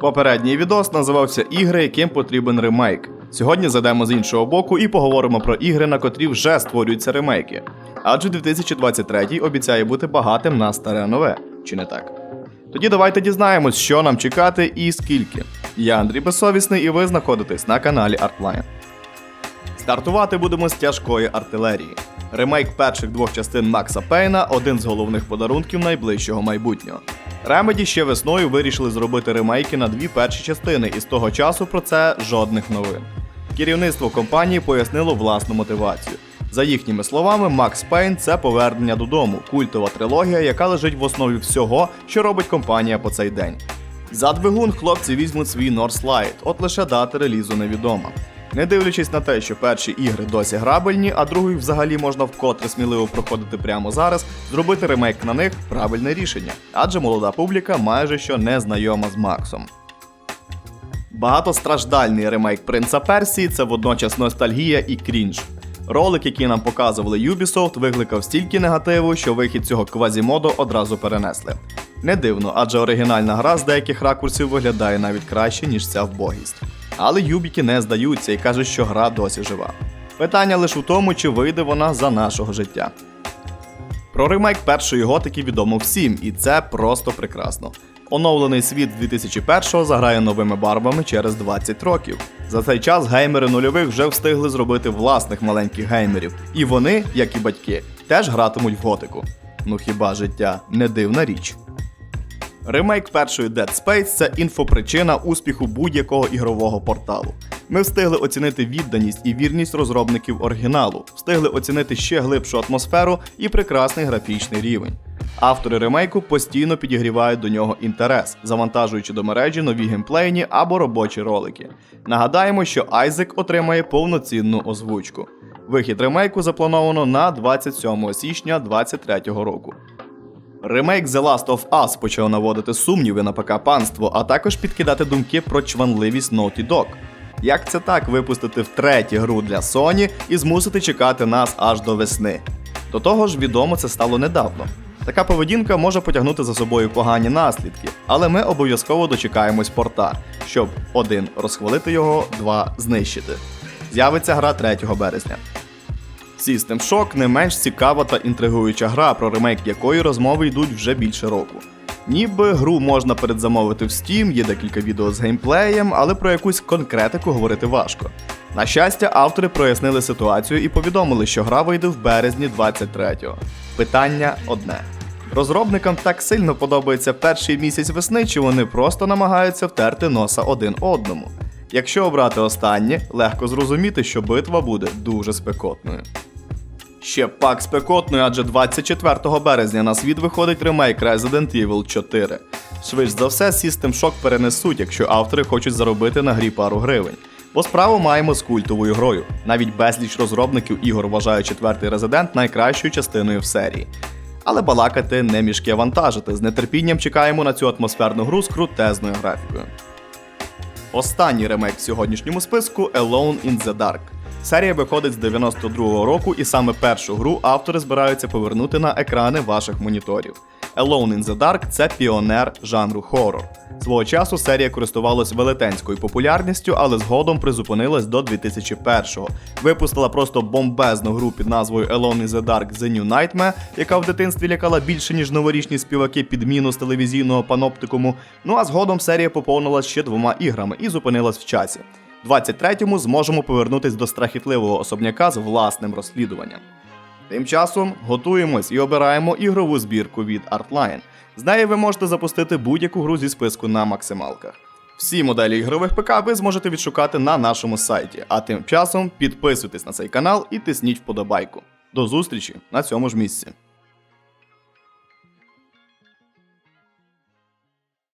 Попередній відос називався Ігри, яким потрібен ремейк. Сьогодні зайдемо з іншого боку і поговоримо про ігри, на котрі вже створюються ремейки. Адже 2023 обіцяє бути багатим на старе нове, чи не так? Тоді давайте дізнаємось, що нам чекати і скільки. Я Андрій Безсовісний, і ви знаходитесь на каналі Artline. Стартувати будемо з тяжкої артилерії. Ремейк перших двох частин Макса Пейна один з головних подарунків найближчого майбутнього. Ремеді ще весною вирішили зробити ремейки на дві перші частини, і з того часу про це жодних новин. Керівництво компанії пояснило власну мотивацію. За їхніми словами, Макс Пейн це повернення додому, культова трилогія, яка лежить в основі всього, що робить компанія по цей день. За двигун хлопці візьмуть свій Northlight, от лише дата релізу невідома. Не дивлячись на те, що перші ігри досі грабельні, а другий взагалі можна вкотре сміливо проходити прямо зараз, зробити ремейк на них правильне рішення, адже молода публіка майже що не знайома з Максом. Багатостраждальний ремейк Принца Персії це водночас ностальгія і крінж. Ролик, який нам показували Ubisoft, викликав стільки негативу, що вихід цього квазімоду одразу перенесли. Не дивно, адже оригінальна гра з деяких ракурсів виглядає навіть краще, ніж ця вбогість. Але юбіки не здаються і кажуть, що гра досі жива. Питання лише у тому, чи вийде вона за нашого життя. Про ремейк першої готики відомо всім, і це просто прекрасно. Оновлений світ з 2001-го заграє новими барвами через 20 років. За цей час геймери нульових вже встигли зробити власних маленьких геймерів, і вони, як і батьки, теж гратимуть в готику. Ну хіба життя не дивна річ? Ремейк першої Dead Space це інфопричина успіху будь-якого ігрового порталу. Ми встигли оцінити відданість і вірність розробників оригіналу, встигли оцінити ще глибшу атмосферу і прекрасний графічний рівень. Автори ремейку постійно підігрівають до нього інтерес, завантажуючи до мережі нові геймплейні або робочі ролики. Нагадаємо, що Айзек отримає повноцінну озвучку. Вихід ремейку заплановано на 27 січня 2023 року. Ремейк The Last of Us почав наводити сумніви на ПК панство, а також підкидати думки про чванливість Naughty Dog. Як це так випустити втретє гру для Sony і змусити чекати нас аж до весни? До того ж, відомо це стало недавно. Така поведінка може потягнути за собою погані наслідки, але ми обов'язково дочекаємось порта, щоб один розхвалити його, два знищити. З'явиться гра 3 березня. System Shock не менш цікава та інтригуюча гра, про ремейк якої розмови йдуть вже більше року. Ніби гру можна передзамовити в Steam, є декілька відео з геймплеєм, але про якусь конкретику говорити важко. На щастя, автори прояснили ситуацію і повідомили, що гра вийде в березні 23-го. Питання одне. Розробникам так сильно подобається перший місяць весни, чи вони просто намагаються втерти носа один одному. Якщо обрати останнє, легко зрозуміти, що битва буде дуже спекотною. Ще пак спекотною, адже 24 березня на світ виходить ремейк Resident Evil 4. Швидше за все, System Shock перенесуть, якщо автори хочуть заробити на грі пару гривень. Бо справу маємо з культовою грою. Навіть безліч розробників ігор вважає четвертий Resident найкращою частиною в серії. Але балакати не мішки вантажити. З нетерпінням чекаємо на цю атмосферну гру з крутезною графікою. Останній ремейк в сьогоднішньому списку Alone in the Dark. Серія виходить з 92-го року, і саме першу гру автори збираються повернути на екрани ваших моніторів. Alone in the Dark це піонер жанру хоррор. Свого часу серія користувалась велетенською популярністю, але згодом призупинилась до 2001-го. Випустила просто бомбезну гру під назвою Alone in the Dark The New Nightmare, яка в дитинстві лякала більше, ніж новорічні співаки підміну з телевізійного паноптикуму. Ну а згодом серія поповнилась ще двома іграми і зупинилась в часі. 23-му зможемо повернутись до страхітливого особняка з власним розслідуванням. Тим часом готуємось і обираємо ігрову збірку від Artline. З неї ви можете запустити будь-яку гру зі списку на максималках. Всі моделі ігрових ПК ви зможете відшукати на нашому сайті, а тим часом підписуйтесь на цей канал і тисніть вподобайку. До зустрічі на цьому ж місці.